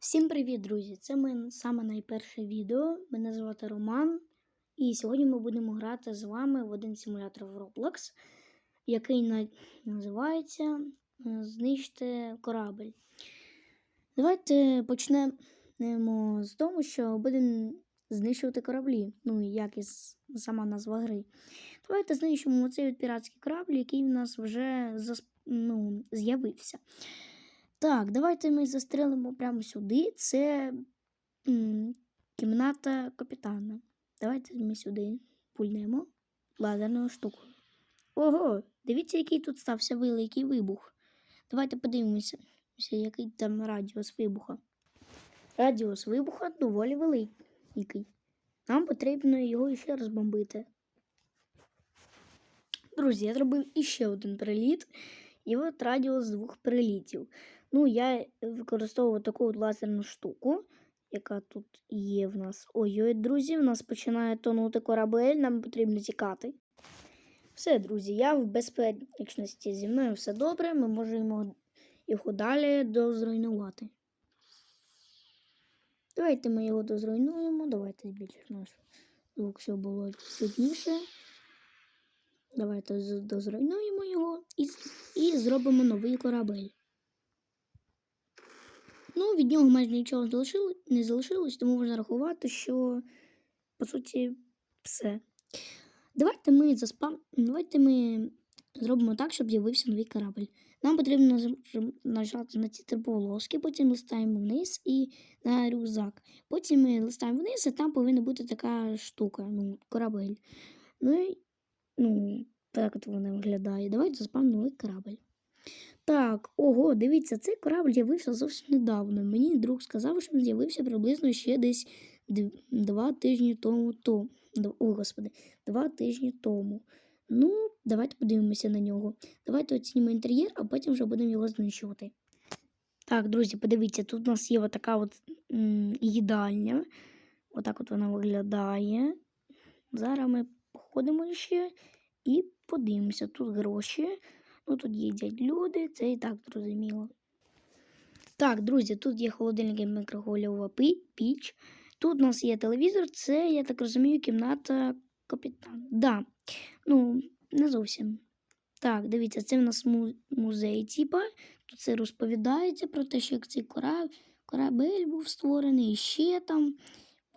Всім привіт, друзі! Це моє саме найперше відео. Мене звати Роман, і сьогодні ми будемо грати з вами в один симулятор в Roblox, який на- називається е, Знищити корабль. Давайте почнемо з того, що будемо знищувати кораблі. Ну, як і сама назва гри. Давайте знищимо цей піратський корабль, який в нас вже ну, з'явився. Так, давайте ми застрелимо прямо сюди. Це м, кімната капітана. Давайте ми сюди пульнемо лазерною штукою. Ого, дивіться, який тут стався великий вибух. Давайте подивимося, який там радіус вибуха. Радіус вибуха доволі великий. Нам потрібно його ще розбомбити. Друзі, я зробив іще один приліт, і от радіус двох прилітів. Ну, я використовував таку от лазерну штуку, яка тут є в нас. Ой-ой, друзі, в нас починає тонути корабель, нам потрібно тікати. Все, друзі, я в безпечності зі мною все добре, ми можемо його далі дозруйнувати. Давайте ми його дозруйнуємо, давайте більше наш звук все було чутніше. Давайте дозруйнуємо його і, і зробимо новий корабель. Ну, від нього майже нічого залишило, не залишилось, тому можна рахувати, що по суті все. Давайте ми заспам... Давайте ми зробимо так, щоб з'явився новий корабль. Нам потрібно нажати на ці три полоски, потім листаємо вниз і на рюкзак. Потім ми листаємо вниз, і там повинна бути така штука, ну, корабель. Ну і ну, так от вона виглядає. Давайте заспам новий корабль. Так, ого, дивіться, цей корабль з'явився зовсім недавно. Мені друг сказав, що він з'явився приблизно ще десь дв- два тижні тому. то- Ой, господи, два тижні тому. Ну, давайте подивимося на нього. Давайте оцінимо інтер'єр, а потім вже будемо його знищувати. Так, друзі, подивіться, тут у нас є така от м, їдальня. Отак от вона виглядає. Зараз ми походимо ще і подивимося. Тут гроші. Ну, тут їдять люди, це і так зрозуміло. Так, друзі, тут є холодильник і мікрохвильова піч. Тут у нас є телевізор, це, я так розумію, кімната капітана. Да. Ну, не зовсім. Так, дивіться, це в нас музей, типа. Тут це розповідається про те, що як цей корабель був створений, і ще там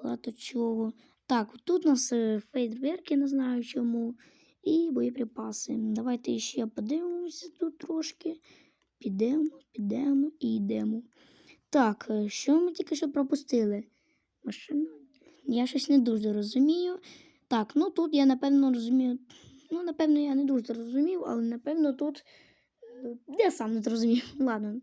багато чого. Так, тут у нас е, фейерверки, не знаю чому, і боєприпаси. Давайте ще подивимося тут трошки. Підемо, підемо і йдемо. Так, е, що ми тільки що пропустили? Машина. Я щось не дуже розумію. Так, ну тут я напевно розумію. Ну, напевно, я не дуже зрозумів, але напевно тут. е, Я сам не зрозумів. Ладно.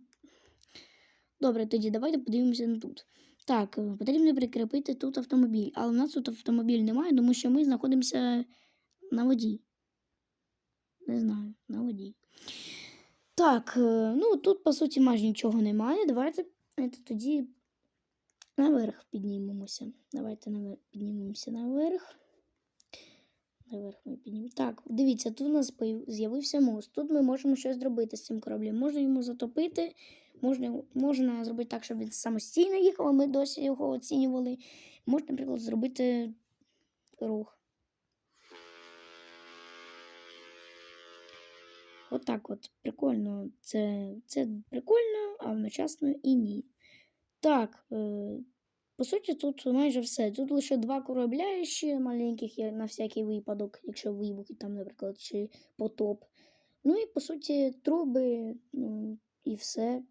Добре, тоді давайте подивимося тут. Так, е, потрібно прикріпити тут автомобіль. Але в нас тут автомобіль немає, тому що ми знаходимося на воді. Не знаю, на воді. Так, е, ну тут, по суті, майже нічого немає. Давайте е, тоді наверх піднімемося. Давайте навер- піднімемося наверх. Наверх ми піднімемо. Так, дивіться, тут у нас з'явився мост. Тут ми можемо щось зробити з цим кораблем. Можна йому затопити, можна, можна зробити так, щоб він самостійно їхав, а ми досі його оцінювали. Можна, наприклад, зробити рух. Отак от, прикольно. Це, це прикольно, а одночасно і ні. Так, е, по суті, тут майже все. Тут лише два корабля ще маленьких на всякий випадок, якщо вибухи там, наприклад, чи потоп. Ну і по суті, труби, ну, і все.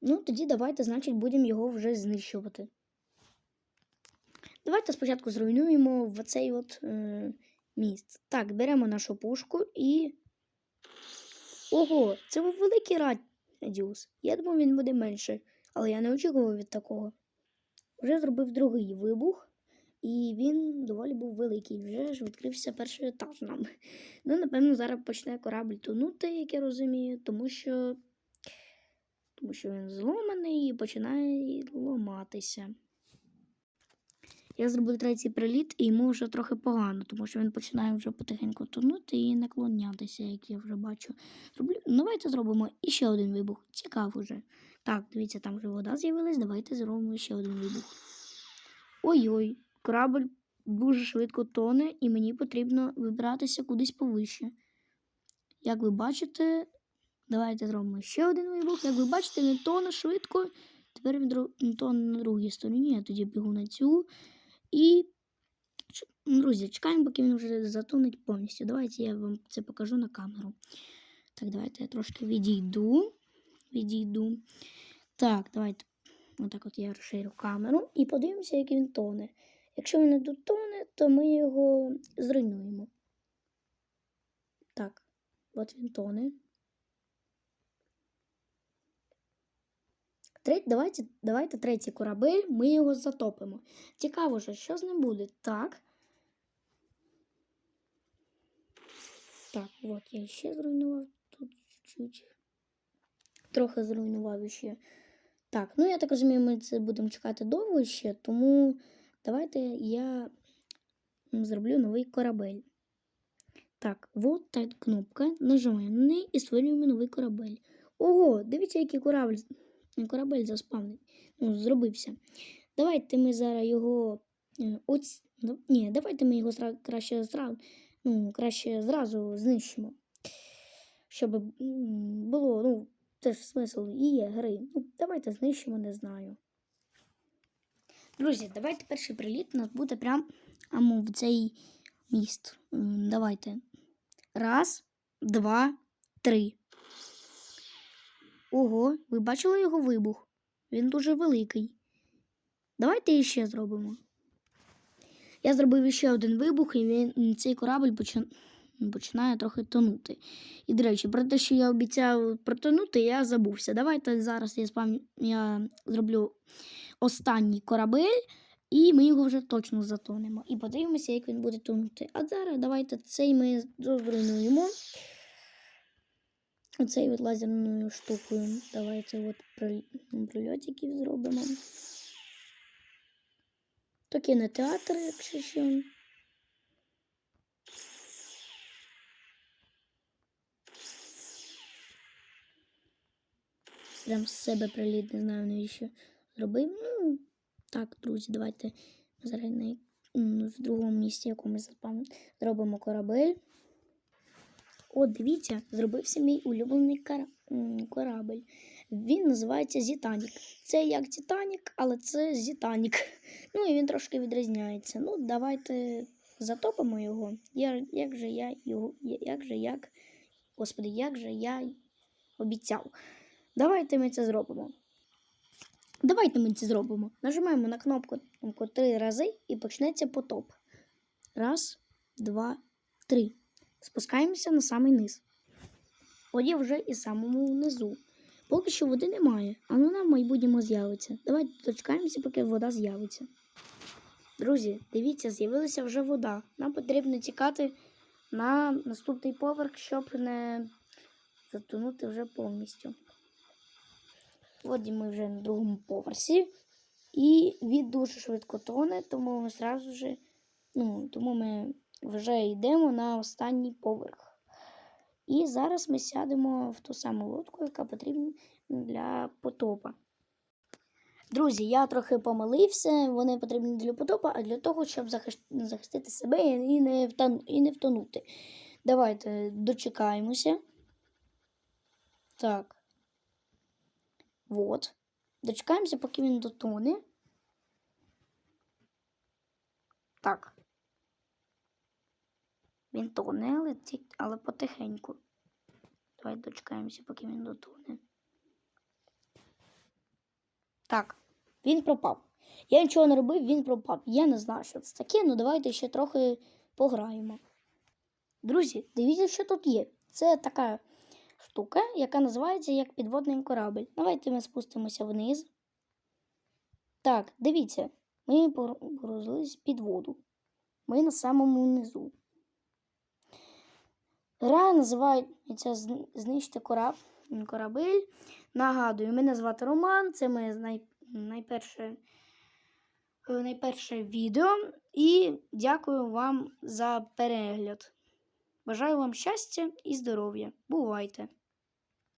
Ну, тоді давайте, значить, будемо його вже знищувати. Давайте спочатку зруйнуємо в цей от е, міст. Так, беремо нашу пушку і. Ого, це був великий радіус. Я думав, він буде менше, але я не очікував від такого. Вже зробив другий вибух, і він доволі був великий. Вже ж відкрився перший етаж нам. Ну, напевно, зараз почне корабль тонути, як я розумію, тому що. Тому що він зломаний і починає ламатися. Я зробив третій приліт, і йому вже трохи погано, тому що він починає вже потихеньку тонути і наклонятися, як я вже бачу. Зроблю... Давайте зробимо іще один вибух. Цікаво вже. Так, дивіться, там вже вода з'явилась. Давайте зробимо ще один вибух. Ой-ой, корабль дуже швидко тоне, і мені потрібно вибратися кудись повище. Як ви бачите, давайте зробимо ще один вибух. Як ви бачите, він тоне швидко. Тепер він тоне на другій стороні. Я тоді бігу на цю. І, друзі, чекаємо, поки він вже затонеть повністю. Давайте я вам це покажу на камеру. Так, давайте я трошки відійду. Відійду. Так, давайте. Отак от я розширю камеру і подивимося, як він тоне. Якщо він не дотоне, то ми його зруйнуємо. Так, от він тоне. Давайте, давайте третій корабель, ми його затопимо. Цікаво, же, що з ним буде. Так. Так, от я ще зруйнував тут чуть-чуть. Трохи зруйнував ще. Так, ну я так розумію, ми це будемо чекати довго ще, тому давайте я зроблю новий корабель. Так, от та кнопка. Нажимаємо на неї і створюємо новий корабель. Ого, дивіться, який корабль, корабель заспавний. Ну, зробився. Давайте ми зараз його. е, Оць... ну, Ні, давайте ми його краще, зра... ну, краще зразу знищимо. Щоб було, ну, це ж смисл і є гри. Ну, давайте знищимо, не знаю. Друзі, давайте перший приліт у нас буде прямо в цей міст. Давайте. Раз, два, три. Ого, ви бачили його вибух? Він дуже великий. Давайте іще зробимо. Я зробив іще один вибух, і він, цей корабль почи- починає трохи тонути. І, до речі, про те, що я обіцяв протонути, я забувся. Давайте зараз я, спам... я зроблю останній корабель, і ми його вже точно затонемо. І подивимося, як він буде тонути. А зараз давайте цей ми зруйнуємо. Оцей от лазерною штукою. Давайте от приль- прильотиків зробимо. То кінотеатр, якщо що. Прям з себе приліт, не знаю навіщо зробив. Ну, так, друзі, давайте зараз на, в другому місці, якому заспам, зробимо корабель. О, дивіться, зробився мій улюблений корабль. Він називається Зітанік. Це як Титанік, але це Зітанік. Ну і він трошки відрізняється. Ну, давайте затопимо його. Я, як же я його. Як же як. Господи, як же я обіцяв. Давайте ми це зробимо. Давайте ми це зробимо. Нажимаємо на кнопку три рази і почнеться потоп. Раз, два, три. Спускаємося на самий низ. Воді вже і самому низу. Поки що води немає, а вона в майбутньому з'явиться. Давайте дочекаємося, поки вода з'явиться. Друзі, дивіться, з'явилася вже вода. Нам потрібно тікати на наступний поверх, щоб не затонути вже повністю. От ми вже на другому поверсі. І він дуже швидко тоне, тому ми зразу же, ну, тому ми вже йдемо на останній поверх. І зараз ми сядемо в ту саму лодку, яка потрібна для потопа. Друзі, я трохи помилився. Вони потрібні для потопа, а для того, щоб захистити себе і не, втонути. Давайте дочекаємося. Так. Вот. Дочекаємося, поки він дотоне. Так. Він тоне, але, але потихеньку. Давай дочекаємося, поки він дотоне. Так, він пропав. Я нічого не робив, він пропав. Я не знаю, що це таке, ну давайте ще трохи пограємо. Друзі, дивіться, що тут є. Це така штука, яка називається як підводний корабль. Давайте ми спустимося вниз. Так, дивіться, ми погрузились під воду. Ми на самому низу. Гра називається Знищити кораб... корабель. Нагадую, мене звати Роман, це моє най... найперше... е, найперше відео. І дякую вам за перегляд. Бажаю вам щастя і здоров'я. Бувайте!